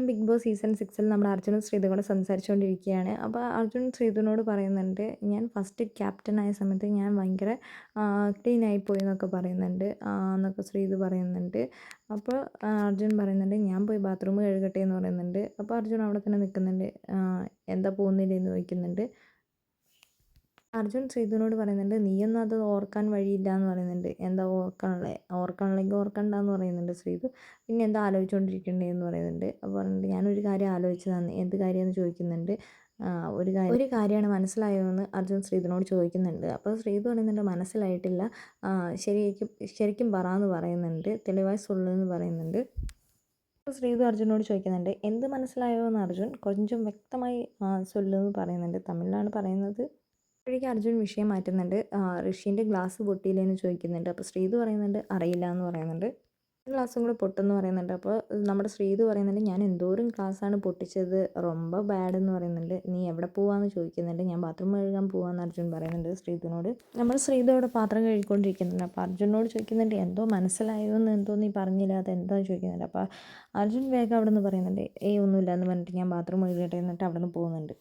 Malayalam big boss season സിക്സിൽ നമ്മുടെ അർജുനും ശ്രീതും കൂടെ സംസാരിച്ചുകൊണ്ടിരിക്കുകയാണ്. അപ്പോൾ അർജുൻ ശ്രീതുവിനോട് പറയുന്നുണ്ട് ഞാൻ ഫസ്റ്റ് ക്യാപ്റ്റനായ സമയത്ത് ഞാൻ ഭയങ്കര ക്ലീൻ പോയി എന്നൊക്കെ പറയുന്നുണ്ട്. എന്നൊക്കെ ശ്രീതു പറയുന്നുണ്ട്. അപ്പോൾ അർജുൻ പറയുന്നുണ്ട് ഞാൻ പോയി ബാത്റൂം കഴുകട്ടെ എന്ന് പറയുന്നുണ്ട്. അപ്പോൾ അർജുൻ അവിടെ തന്നെ നിൽക്കുന്നുണ്ട് എന്താ പോകുന്നില്ല എന്ന് ചോദിക്കുന്നുണ്ട്. അർജുൻ ശ്രീധുവിനോട് പറയുന്നുണ്ട് നീയൊന്നും അത് ഓർക്കാൻ വഴിയില്ല എന്ന് പറയുന്നുണ്ട്. എന്താ ഓർക്കാനുള്ളത് ഓർക്കാനുള്ളെങ്കിൽ ഓർക്കണ്ട എന്ന് പറയുന്നുണ്ട് ശ്രീധു പിന്നെ എന്താ ആലോചിച്ചുകൊണ്ടിരിക്കണ്ടേ എന്ന് പറയുന്നുണ്ട്. അപ്പോൾ പറഞ്ഞിട്ട് ഞാനൊരു കാര്യം ആലോചിച്ചതാണ്. എന്ത് കാര്യമെന്ന് ചോദിക്കുന്നുണ്ട്. ഒരു കാര്യം ഒരു കാര്യമാണ് മനസ്സിലായതെന്ന് അർജുൻ ശ്രീധുവിനോട് ചോദിക്കുന്നുണ്ട്. അപ്പോൾ ശ്രീധു പറയുന്നുണ്ട് മനസ്സിലായിട്ടില്ല. ശരിക്കും ശരിക്കും പറ എന്ന് പറയുന്നുണ്ട്. തെളിവായി സുള്ളു എന്ന് പറയുന്നുണ്ട്. അപ്പോൾ ശ്രീധു അർജുനോട് ചോദിക്കുന്നുണ്ട് എന്ത് മനസ്സിലായോ? എന്ന് അർജുൻ കുറച്ചും വ്യക്തമായി സൊല്ലെന്ന് പറയുന്നുണ്ട്. തമിഴിലാണ് പറയുന്നത് അപ്പോഴേക്കും അർജുൻ വിഷയം മാറ്റുന്നുണ്ട്. ഋഷീന്റെ ഗ്ലാസ് പൊട്ടിയില്ലേ എന്ന് ചോദിക്കുന്നുണ്ട്. അപ്പോൾ ശ്രീതു പറയുന്നുണ്ട് അറിയില്ല എന്ന് പറയുന്നുണ്ട്. ഗ്ലാസ്സും കൂടെ പൊട്ടെന്ന് പറയുന്നുണ്ട്. അപ്പോൾ നമ്മുടെ ശ്രീതു പറയുന്നുണ്ട് ഞാൻ എന്തോരം ഗ്ലാസ്സാണ് പൊട്ടിച്ചത്. റൊമ്പ ബാഡ് എന്ന് പറയുന്നുണ്ട്. നീ എവിടെ പോവാന്ന് ചോദിക്കുന്നുണ്ട്. ഞാൻ ബാത്റൂം കഴുകാൻ പോവാന്ന് അർജുൻ പറയുന്നുണ്ട് ശ്രീതുവിനോട്. നമ്മൾ ശ്രീതു അവിടെ പാത്രം കഴുകിക്കൊണ്ടിരിക്കുന്നുണ്ട്. അപ്പോൾ അർജുനോട് ചോദിക്കുന്നുണ്ട് എന്തോ മനസ്സിലായോ എന്ന് എന്തോ നീ പറഞ്ഞില്ല. അത് എന്താണെന്ന് ചോദിക്കുന്നുണ്ട്. അപ്പോൾ അർജുൻ വേഗം അവിടെ നിന്ന് പറയുന്നുണ്ട് ഏയ് ഒന്നുമില്ല എന്ന് പറഞ്ഞിട്ട് ഞാൻ ബാത്റൂം കഴുകട്ടെ എന്നിട്ട് അവിടെ നിന്ന് പോകുന്നുണ്ട്.